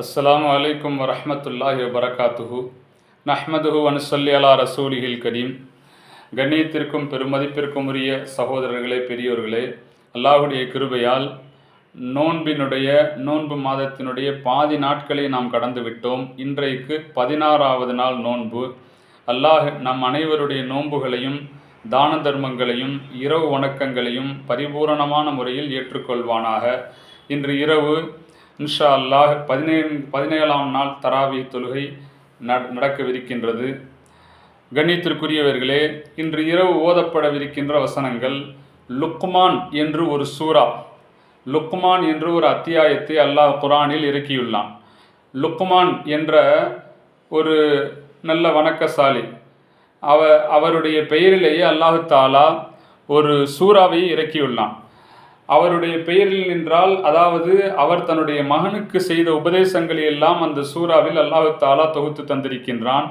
அஸ்ஸலாமு அலைக்கும் வரமத்துல்லாஹி வபரகாத்துஹு. நஹ்மதுஹு அனுசல்லி அலா ரசூலிஹில் கரீம். கண்ணியத்திற்கும் பெருமதிப்பிற்கும் உரிய சகோதரர்களே பெரியோர்களே அல்லாஹுடைய கிருபையால் நோன்பினுடைய நோன்பு மாதத்தினுடைய பாதி நாட்களை நாம் கடந்து விட்டோம் இன்றைக்கு பதினாறாவது நாள் நோன்பு. அல்லாஹ் நம் அனைவருடைய நோன்புகளையும் தான தர்மங்களையும் இரவு வணக்கங்களையும் பரிபூரணமான முறையில் ஏற்றுக்கொள்வானாக. இன்று இரவு இன்ஷா அல்லாஹ் பதினேழு பதினேழாம் நாள் தராவி தொழுகை நட- நடக்கவிருக்கின்றது. கண்ணியத்திற்குரியவர்களே இன்று இரவு ஓதப்படவிருக்கின்ற வசனங்கள் லுக்மான் என்று ஒரு சூரா. லுக்மான் என்று ஒரு அத்தியாயத்தை அல்லாஹ் குரானில் இறக்கியுள்ளான். லுக்மான் என்ற ஒரு நல்ல வணக்கசாலி. அவ அவருடைய பெயரிலேயே அல்லாஹு தாலா ஒரு சூறாவை இறக்கியுள்ளான். அவருடைய பெயரில் நின்றால் அதாவது அவர் தன்னுடைய மகனுக்கு செய்த உபதேசங்களை எல்லாம் அந்த சூறாவில் அல்லாஹு தாலா தொகுத்து தந்திருக்கின்றான்.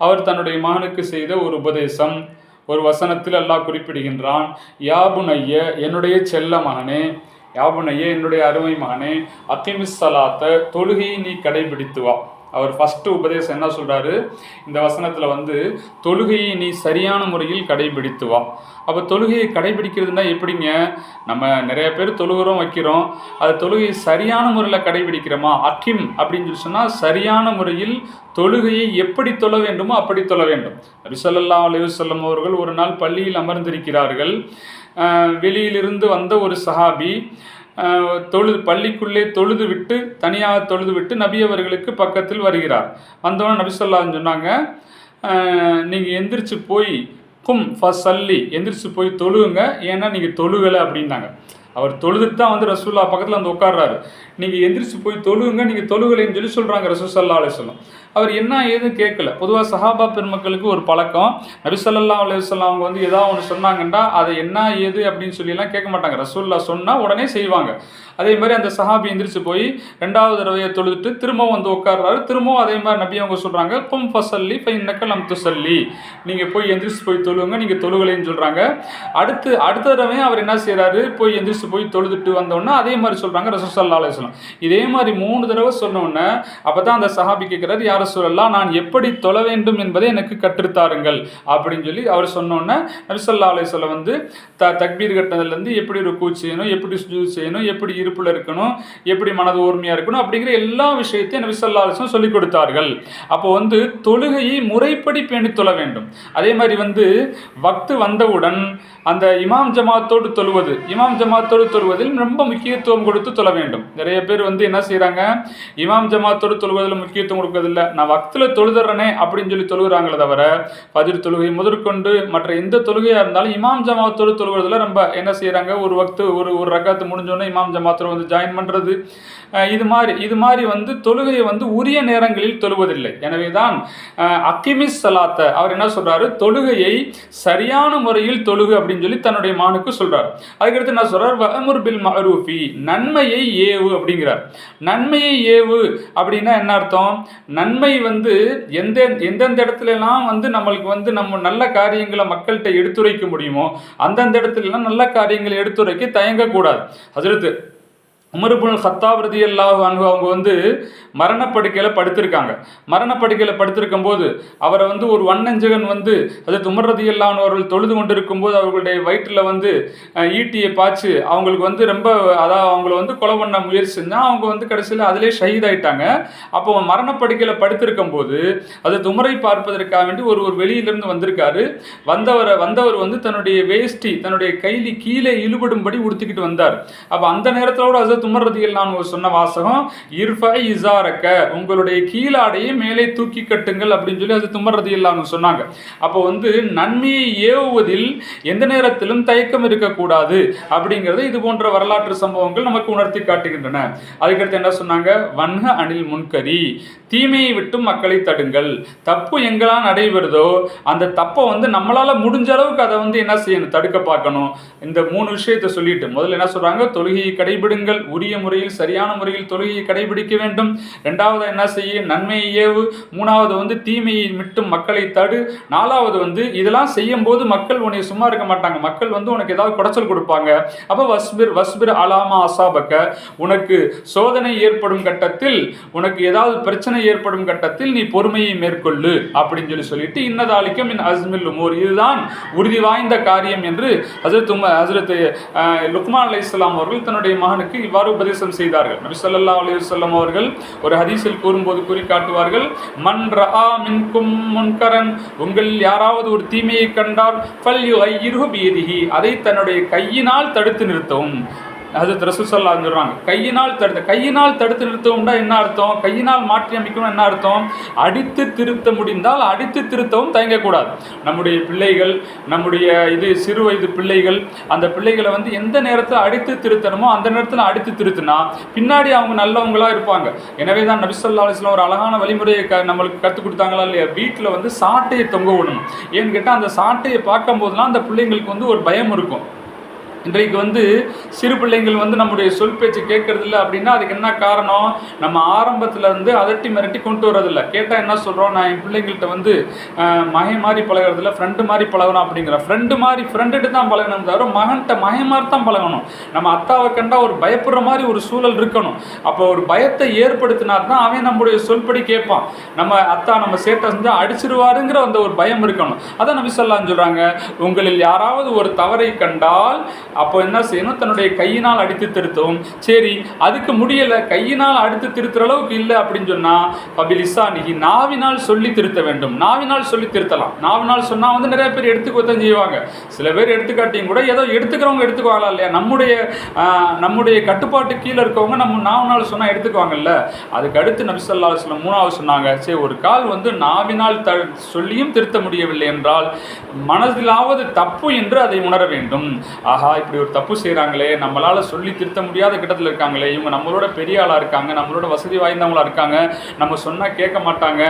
அவர் தன்னுடைய மகனுக்கு செய்த ஒரு உபதேசம் ஒரு வசனத்தில் அல்லாஹ் குறிப்பிடுகின்றான் யாபுனைய என்னுடைய செல்ல மகனே யாபுனைய என்னுடைய அருமை மகனே அக்கிமிஸ் சலாத்த தொழுகையை நீ கடைபிடித்து வா. அவர் ஃபஸ்ட்டு உபதேசம் என்ன சொல்கிறாரு இந்த வசனத்தில் வந்து தொழுகையை நீ சரியான முறையில் கடைபிடித்து வா. அப்போ தொழுகையை கடைபிடிக்கிறதுனா எப்படிங்க? நம்ம நிறைய பேர் தொழுகிறோம் வைக்கிறோம். அது தொழுகையை சரியான முறையில் கடைபிடிக்கிறோமா? அக்கிம் அப்படின்னு சொல்லி சொன்னால் சரியான முறையில் தொழுகையை எப்படி தொழ வேண்டுமோ அப்படி தொழ வேண்டும். ரிசல்லா அலையுசல்லம் அவர்கள் ஒரு நாள் பள்ளியில் அமர்ந்திருக்கிறார்கள். வெளியிலிருந்து வந்த ஒரு சஹாபி தொழுது பள்ளிக்குள்ளே தொழுது விட்டு தனியாக தொழுது விட்டு நபி அவர்களுக்கு பக்கத்தில் வருகிறார். வந்தவொடனே நபி சொல்லான்னு சொன்னாங்க நீங்கள் எந்திரிச்சு போய் கும் ஃபசல்லி எந்திரிச்சு போய் தொழுகுங்க ஏன்னா நீங்கள் தொழுகலை அப்படின்னாங்க. அவர் தொழுதுட்டு தான் வந்து ரசூல்லா பக்கத்தில் வந்து உட்கார்றாரு. நீங்கள் எந்திரிச்சு போய் தொழுகுங்க நீங்கள் தொழுகலைன்னு சொல்லி சொல்கிறாங்க ரசூசல்லா அலிஸ்லாம் அவர் என்ன ஏதுன்னு கேட்கல. பொதுவாக சஹாபா பெருமக்களுக்கு ஒரு பழக்கம். நபிசல்லா அலுவலாம் அவங்க வந்து ஏதாவது ஒன்று சொன்னாங்கன்னா அதை என்ன ஏது அப்படின்னு சொல்லிலாம் கேட்க மாட்டாங்க. ரசூல்லா சொன்னால் உடனே செய்வாங்க. அதே மாதிரி அந்த சஹாபி எந்திரிச்சு போய் ரெண்டாவது தடவையை தொழுதுட்டு திரும்பவும் வந்து உட்கார்றாரு. திரும்பவும் அதே மாதிரி நபி அவங்க சொல்கிறாங்க கும் ஃபசல்லி இப்போ இன்னக்க நம் துசல்லி நீங்கள் போய் எந்திரிச்சு போய் தொழுவுங்க நீங்கள் தொழுகலைன்னு சொல்கிறாங்க அடுத்து அடுத்த தடவையும் அவர் என்ன செய்கிறாரு போய் எந்திரிச்சு போய் தொழுதுட்டு வந்தோடனே அதே மாதிரி சொல்கிறாங்க ரசூசல்லா அலுவலாம் இதே மாதிரி மூணு தடவை சொன்னோடனே அப்போ தான் அந்த சஹாபி கேட்குறாரு யார் ரசூலல்லா நான் எப்படி தொழ வேண்டும் என்பதை எனக்கு கற்றுத்தாருங்கள் அப்படின்னு சொல்லி அவர் சொன்னோன்னே நபிசல்லா அலைய வந்து த தக்பீர் கட்டினதுலேருந்து எப்படி ருக்கு செய்யணும் எப்படி சுஜூ செய்யணும் எப்படி இருப்பில் இருக்கணும் எப்படி மனது ஓர்மையாக இருக்கணும் அப்படிங்கிற எல்லா விஷயத்தையும் நபிசல்லா அலிஸ்லாம் சொல்லிக் கொடுத்தார்கள். அப்போ வந்து தொழுகையை முறைப்படி பேணி தொழ வேண்டும். அதே மாதிரி வந்து வக்து வந்தவுடன் அந்த இமாம் ஜமாத்தோடு தொழுவது இமாம் ஜமாத்தோடு தொழுவதில் ரொம்ப முக்கியத்துவம் கொடுத்து தொழ வேண்டும். நிறைய பேர் வந்து என்ன செய்கிறாங்க இமாம் ஜமாத்தோடு தொழுவதில் முக்கியத்துவம் கொடுக்கறதில்ல. நான் வக்தில் தொழுதுறனே அப்படின்னு சொல்லி தொழுகிறாங்களே தவிர பதிர் தொழுகை முதற்கொண்டு மற்ற எந்த தொழுகையாக இருந்தாலும் இமாம் ஜமாத்தோடு தொழுவதில் ரொம்ப என்ன செய்கிறாங்க ஒரு வக்து ஒரு ஒரு ரக்காத்து முடிஞ்சோடனே இமாம் ஜமாத்தோடு வந்து ஜாயின் பண்ணுறது இது மாதிரி இது மாதிரி வந்து தொழுகையை வந்து உரிய நேரங்களில் தொழுவதில்லை. எனவே தான் அக்கிமிஸ் சலாத்த அவர் என்ன சொல்கிறாரு தொழுகையை சரியான முறையில் தொழுகு அப்படின்னு சொல்லி தன்னுடைய மானுக்கு சொல்கிறார் அதுக்கடுத்து என்ன சொல்கிறார் வஹமுர் பில் மஹரூஃபி நன்மையை ஏவு அப்படிங்கிறார். நன்மையை ஏவு அப்படின்னா என்ன அர்த்தம்? நன்மை வந்து எந்த எந்தெந்த இடத்துலலாம் வந்து நம்மளுக்கு வந்து நம்ம நல்ல காரியங்களை மக்கள்கிட்ட எடுத்துரைக்க முடியுமோ அந்தந்த இடத்துலலாம் நல்ல காரியங்களை எடுத்துரைக்க தயங்கக்கூடாது. ஹஜரத்து உமருபுல் ஹத்தாப் ரதி அல்லாஹ் அன்பு அவங்க வந்து மரணப்படுக்கையில் படுத்திருக்காங்க. மரணப்படுக்கையில் படுத்திருக்கும் போது அவரை வந்து ஒரு வண்ணஞ்சகன் வந்து அது உமர் ரதி அல்லாஹ் அவர்கள் தொழுது கொண்டிருக்கும் போது அவர்களுடைய வயிற்றில் வந்து ஈட்டியை பாய்ச்சி அவங்களுக்கு வந்து ரொம்ப அதாவது அவங்கள வந்து கொலை பண்ண முயற்சி செஞ்சால் அவங்க வந்து கடைசியில் அதிலே ஷஹீத் ஆயிட்டாங்க. அப்போ மரணப்படுக்கையில் படுத்திருக்கும் போது அது துமரை பார்ப்பதற்காக வேண்டி ஒரு ஒரு வெளியிலிருந்து வந்திருக்காரு. வந்தவரை வந்தவர் வந்து தன்னுடைய வேஷ்டி தன்னுடைய கைலி கீழே இழுபடும்படி உடுத்திக்கிட்டு வந்தார். அப்போ அந்த நேரத்தோட அது உமர் ரதியில் நான் சொன்ன வாசகம் இர்ஃபை இசாரக்க உங்களுடைய கீழாடையை மேலே தூக்கி கட்டுங்கள் அப்படின்னு சொல்லி அது துமர் நான் சொன்னாங்க. அப்போ வந்து நன்மையை ஏவுவதில் எந்த நேரத்திலும் தயக்கம் இருக்கக்கூடாது அப்படிங்கிறது இது போன்ற வரலாற்று சம்பவங்கள் நமக்கு உணர்த்தி காட்டுகின்றன. அதுக்கடுத்து என்ன சொன்னாங்க? வன்ஹ அணில் முன்கரி தீமையை விட்டு மக்களை தடுங்கள். தப்பு எங்கெல்லாம் நடைபெறுதோ அந்த தப்பை வந்து நம்மளால முடிஞ்ச அளவுக்கு அதை வந்து என்ன செய்யணும்? தடுக்க பார்க்கணும். இந்த மூணு விஷயத்தை சொல்லிட்டு முதல்ல என்ன சொல்றாங்க? தொழுகையை கடைபிடுங்கள் உரிய முறையில் சரியான முறையில் தொழுகையை கடைபிடிக்க வேண்டும். ரெண்டாவது என்ன செய்ய? நன்மையை ஏவு. மூணாவது வந்து தீமையை மிட்டும் மக்களை தடு. நாலாவது வந்து இதெல்லாம் செய்யும் போது மக்கள் உன்னை சும்மா இருக்க மாட்டாங்க. மக்கள் வந்து உனக்கு ஏதாவது குடைச்சல் கொடுப்பாங்க. அப்போ வஸ்பிர் வஸ்பிர் அலாமா அசாபக்க உனக்கு சோதனை ஏற்படும் கட்டத்தில் உனக்கு ஏதாவது பிரச்சனை ஏற்படும் கட்டத்தில் நீ பொறுமையை மேற்கொள்ளு அப்படின்னு சொல்லி சொல்லிட்டு இன்னதாலிக்கும் இன் அஸ்மில் உமூர். இதுதான் உறுதி வாய்ந்த காரியம் என்று ஹசரத் உம ஹசரத் லுக்மான் அலி இஸ்லாம் அவர்கள் தன்னுடைய மகனுக்கு இவ்வாறு உபதேசம் செய்தார்கள். நபி ஸல்லல்லாஹு அலி சொல்லம் அவர்கள் ஒரு ஹதீஸில் கூறும்போது கூறி காட்டுவார்கள் மன் ரஹா மின்கும் முன்கரன் உங்கள் யாராவது ஒரு தீமையை கண்டால் ஃபல் யுகையிர்ஹு பீதிகி அதை தன்னுடைய கையினால் தடுத்து நிறுத்தவும். அது ரசூசல்லா சொல்றாங்க கையினால் தடுத்து கையினால் தடுத்து நிறுத்தவும்னா என்ன அர்த்தம்? கையினால் மாற்றி அமைக்கணும் என்ன அர்த்தம்? அடித்து திருத்த முடிந்தால் அடித்து திருத்தவும் தயங்கக்கூடாது. நம்முடைய பிள்ளைகள் நம்முடைய இது சிறு வயது பிள்ளைகள் அந்த பிள்ளைகளை வந்து எந்த நேரத்தில் அடித்து திருத்தணுமோ அந்த நேரத்தில் அடித்து திருத்தினா பின்னாடி அவங்க நல்லவங்களா இருப்பாங்க. எனவே தான் நபிசல்லா அலிஸ்லாம் ஒரு அழகான வழிமுறையை க நம்மளுக்கு கற்றுக் கொடுத்தாங்களா இல்லையா? வீட்டில் வந்து சாட்டையை தொங்க விடணும். ஏன்னு கேட்டால் அந்த சாட்டையை பார்க்கும்போதுலாம் அந்த பிள்ளைங்களுக்கு வந்து ஒரு பயம் இருக்கும். இன்றைக்கு வந்து சிறு பிள்ளைங்கள் வந்து நம்முடைய சொல் பேச்சு கேட்கறது இல்லை அப்படின்னா அதுக்கு என்ன காரணம்? நம்ம ஆரம்பத்துல இருந்து அதட்டி மிரட்டி கொண்டு வரதில்ல கேட்டால் என்ன சொல்கிறோம் நான் என் பிள்ளைங்கள்ட்ட வந்து மகை மாதிரி பழகுறதில்ல ஃப்ரெண்டு மாதிரி பழகணும் அப்படிங்கிற. ஃப்ரெண்டு மாதிரி ஃப்ரெண்டுட்டு தான் பழகணும் தவிர மகன்கிட்ட மகை மாதிரி தான் பழகணும். நம்ம அத்தாவை கண்டா ஒரு பயப்படுற மாதிரி ஒரு சூழல் இருக்கணும். அப்போ ஒரு பயத்தை ஏற்படுத்தினா தான் அவன் நம்முடைய சொல்படி கேட்பான். நம்ம அத்தா நம்ம சேட்டை செஞ்சால் அடிச்சிருவாருங்கிற அந்த ஒரு பயம் இருக்கணும். அதான் நபி சொல்லலாம்னு சொல்கிறாங்க உங்களில் யாராவது ஒரு தவறை கண்டால் அப்போ என்ன செய்யணும்? தன்னுடைய கையினால் அடித்து திருத்தவும். சரி அதுக்கு முடியலை. கையினால் அடித்து திருத்துற அளவுக்கு இல்லை அப்படின்னு சொன்னால் கபிலிசானிகி நாவினால் சொல்லி திருத்த வேண்டும். நாவினால் சொல்லி திருத்தலாம். நாவினால் சொன்னால் வந்து நிறைய பேர் எடுத்துக்கத்தான் செய்வாங்க. சில பேர் எடுத்துக்காட்டியும் கூட ஏதோ எடுத்துக்கிறவங்க எடுத்துக்குவாங்களா இல்லையா? நம்முடைய நம்முடைய கட்டுப்பாட்டு கீழே இருக்கவங்க நம்ம நாவினால் சொன்னால் எடுத்துக்குவாங்கல்ல. அதுக்கு அடுத்து நபிசல்லா சொல்லம் மூணாவது சொன்னாங்க. சரி ஒரு கால் வந்து நாவினால் த சொல்லியும் திருத்த முடியவில்லை என்றால் மனதிலாவது தப்பு என்று அதை உணர வேண்டும். ஆஹா இப்படி ஒரு தப்பு செய்கிறாங்களே நம்மளால் சொல்லி திருத்த முடியாத கிட்டத்தில் இருக்காங்களே இவங்க நம்மளோட பெரிய ஆளாக இருக்காங்க நம்மளோட வசதி வாய்ந்தவங்களா இருக்காங்க நம்ம சொன்னால் கேட்க மாட்டாங்க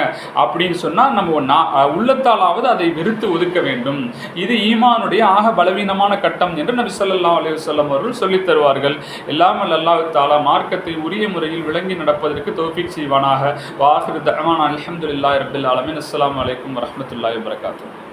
அப்படின்னு சொன்னால் நம்ம நான் உள்ளத்தாலாவது அதை வெறுத்து ஒதுக்க வேண்டும். இது ஈமானுடைய ஆக பலவீனமான கட்டம் என்று நபி சொல்லல்லா அலி வஸல்லம் அவர்கள் சொல்லித் தருவார்கள். எல்லாமல் அல்லாஹ் தாலா மார்க்கத்தை உரிய முறையில் விளங்கி நடப்பதற்கு தௌஃபீக் செய்வானாக. வாஹிர் தஹ்மான் அலமதுல்லா ரப்பில் ஆலமீன். அஸ்லாம் வலைக்கம் வரமத்துல்லாய் வபரகாத்துஹு.